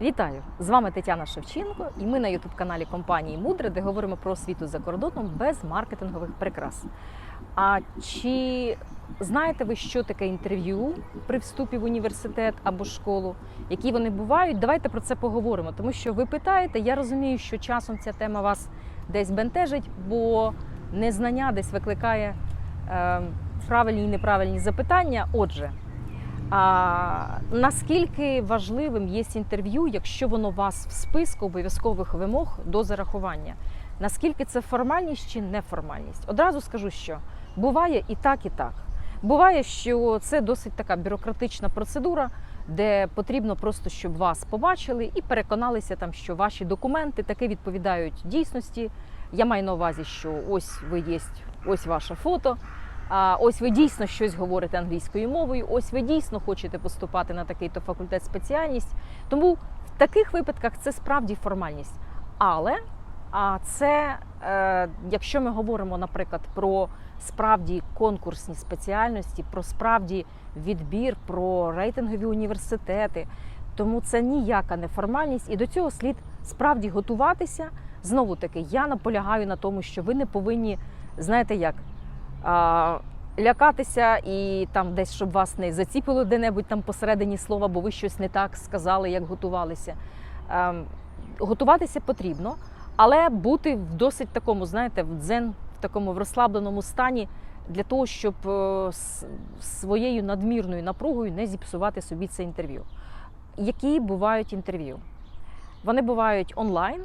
Вітаю! З вами Тетяна Шевченко, і ми на ютуб-каналі компанії Мудре, де говоримо про освіту за кордоном без маркетингових прикрас. А чи знаєте ви, що таке інтерв'ю при вступі в університет або школу? Які вони бувають? Давайте про це поговоримо. Тому що ви питаєте, я розумію, що часом ця тема вас десь бентежить, бо незнання десь викликає е, правильні і неправильні запитання. Отже. А наскільки важливим є інтерв'ю, якщо воно у вас в списку обов'язкових вимог до зарахування? Наскільки це формальність чи неформальність? Одразу скажу, що буває і так, і так. Буває, що це досить така бюрократична процедура, де потрібно просто, щоб вас побачили і переконалися, там, що ваші документи таки відповідають дійсності. Я маю на увазі, що ось ви є, ось ваше фото. Ось ви дійсно щось говорите англійською мовою, ось ви дійсно хочете поступати на такий-то факультет спеціальність. Тому в таких випадках це справді формальність. Але а це, е, якщо ми говоримо, наприклад, про справді конкурсні спеціальності, про справді відбір, про рейтингові університети, тому це ніяка не формальність, і до цього слід справді готуватися. Знову таки, я наполягаю на тому, що ви не повинні, знаєте як лякатися і там десь, щоб вас не заціпило де-небудь там посередині слова, бо ви щось не так сказали, як готувалися. Готуватися потрібно, але бути в досить такому, знаєте, в дзен, в такому в розслабленому стані для того, щоб е, своєю надмірною напругою не зіпсувати собі це інтерв'ю. Які бувають інтерв'ю? Вони бувають онлайн,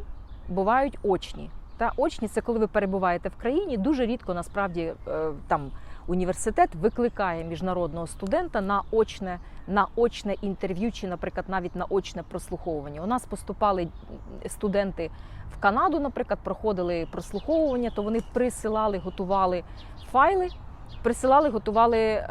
бувають очні. Та очні це коли ви перебуваєте в країні. Дуже рідко насправді е, там університет викликає міжнародного студента на очне, на очне інтерв'ю, чи, наприклад, навіть на очне прослуховування. У нас поступали студенти в Канаду, наприклад, проходили прослуховування, то вони присилали, готували файли. Присилали, готували е,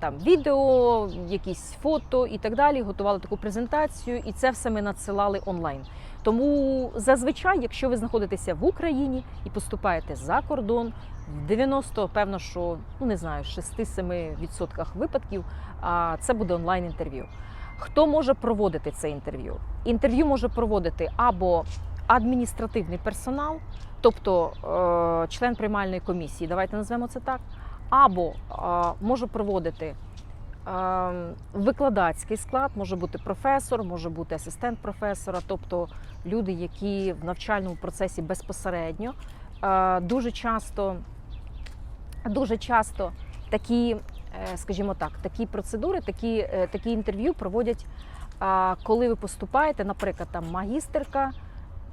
там відео, якісь фото і так далі. Готували таку презентацію, і це все ми надсилали онлайн. Тому зазвичай, якщо ви знаходитеся в Україні і поступаєте за кордон, в 90, певно, що ну не знаю, 6-7% випадків це буде онлайн інтерв'ю. Хто може проводити це інтерв'ю? Інтерв'ю може проводити або адміністративний персонал, тобто е, член приймальної комісії, давайте назвемо це так, або е, може проводити Викладацький склад може бути професор, може бути асистент професора, тобто люди, які в навчальному процесі безпосередньо. Е, Дуже часто, дуже часто такі, е, скажімо так, такі процедури, такі, е, такі інтерв'ю проводять, коли ви поступаєте, наприклад, там магістерка,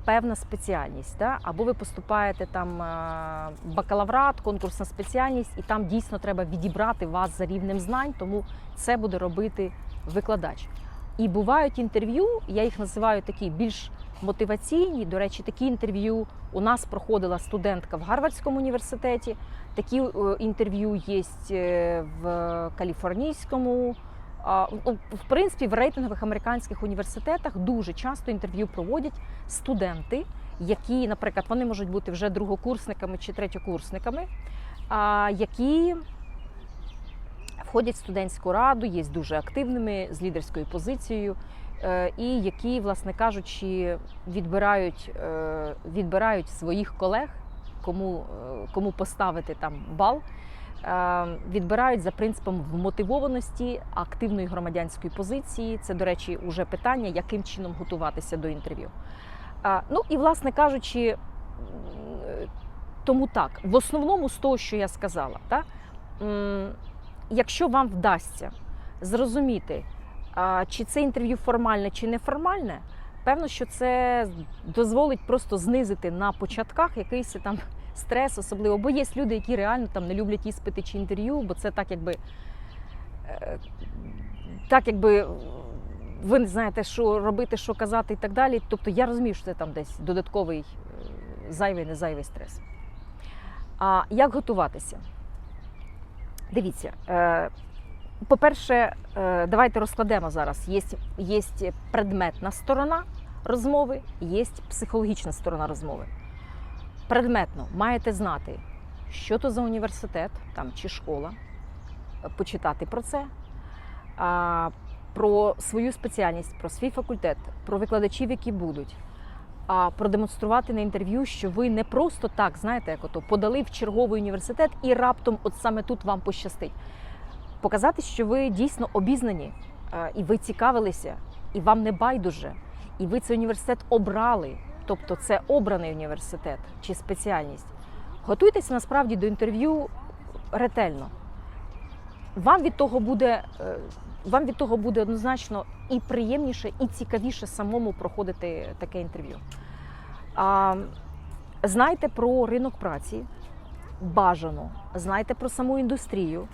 певна спеціальність, да? або ви поступаєте там е, бакалаврат, конкурсна спеціальність, і там дійсно треба відібрати вас за рівнем знань, тому це буде робити викладач. І бувають інтерв'ю, я їх називаю такі більш мотиваційні. До речі, такі інтерв'ю у нас проходила студентка в Гарвардському університеті. Такі е, інтерв'ю є е, в Каліфорнійському. В принципі, в рейтингових американських університетах дуже часто інтерв'ю проводять студенти, які, наприклад, вони можуть бути вже другокурсниками чи третьокурсниками, які входять в студентську раду, є дуже активними з лідерською позицією, е, і які, власне кажучи, відбирають, е, відбирають своїх колег, кому, е, кому поставити там бал. Е, Відбирають за принципом вмотивованості активної громадянської позиції. Це, до речі, уже питання, яким чином готуватися до інтерв'ю. Ну і, власне кажучи, е, тому так, в основному з того, що я сказала, та, якщо вам вдасться зрозуміти, чи це інтерв'ю формальне чи неформальне, певно, що це дозволить просто знизити на початках якийсь там стрес, особливо, бо є люди, які реально там не люблять іспити чи інтерв'ю, бо це так, якби. е, Так, якби ви не знаєте, що робити, що казати і так далі. Тобто я розумію, що це там десь додатковий е, зайвий, не зайвий стрес. А як готуватися? Дивіться, е, по-перше, давайте розкладемо зараз. Є, є предметна сторона розмови, є психологічна сторона розмови. Предметно маєте знати, що то за університет там, чи школа, почитати про це. Про свою спеціальність, про свій факультет, про викладачів, які будуть. А продемонструвати на інтерв'ю, що ви не просто так, знаєте, як ото подали в черговий університет і раптом, от саме тут вам пощастить. Показати, що ви дійсно обізнані, е, і ви цікавилися, і вам не байдуже, і ви цей університет обрали, тобто це обраний університет чи спеціальність. Готуйтеся насправді до інтерв'ю ретельно. Вам від того буде, е, вам від того буде однозначно і приємніше, і цікавіше самому проходити таке інтерв'ю. А, знайте про ринок праці, бажано, знайте про саму індустрію,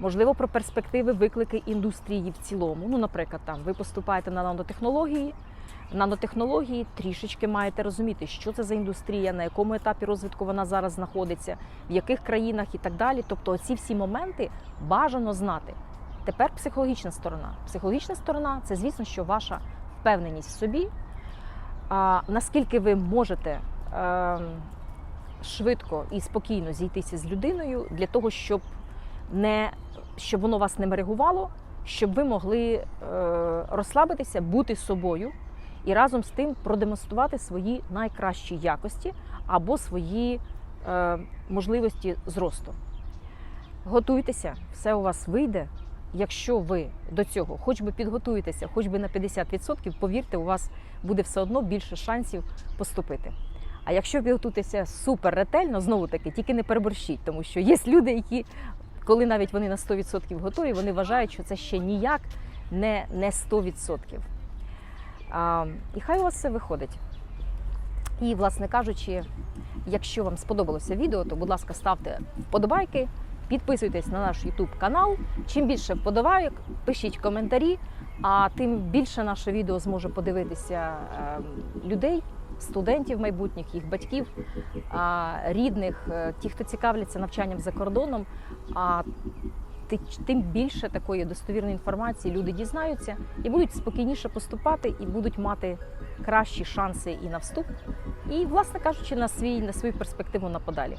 можливо, про перспективи виклики індустрії в цілому. Ну, наприклад, там ви поступаєте на нанотехнології. Нанотехнології трішечки маєте розуміти, що це за індустрія, на якому етапі розвитку вона зараз знаходиться, в яких країнах і так далі. Тобто, ці всі моменти бажано знати. Тепер психологічна сторона. Психологічна сторона це, звісно, що ваша впевненість в собі. А, наскільки ви можете е, швидко і спокійно зійтися з людиною для того, щоб не щоб воно вас не мерегувало, щоб ви могли е, розслабитися, бути собою і разом з тим продемонструвати свої найкращі якості або свої е, можливості зросту. Готуйтеся, все у вас вийде. Якщо ви до цього хоч би підготуєтеся, хоч би на 50%, повірте, у вас буде все одно більше шансів поступити. А якщо підготуєтеся супер ретельно, знову таки, тільки не переборщіть, тому що є люди, які, коли навіть вони на 100% готові, вони вважають, що це ще ніяк не, не 100%. І хай у вас все виходить. І, власне кажучи, якщо вам сподобалося відео, то, будь ласка, ставте вподобайки, підписуйтесь на наш YouTube канал. Чим більше вподобайок, пишіть коментарі, а тим більше наше відео зможе подивитися е, людей, студентів майбутніх, їх батьків, рідних, е, ті, хто цікавляться навчанням за кордоном. Тим більше такої достовірної інформації люди дізнаються і будуть спокійніше поступати, і будуть мати кращі шанси і на вступ, і, власне кажучи, на свій на свою перспективу на подалі.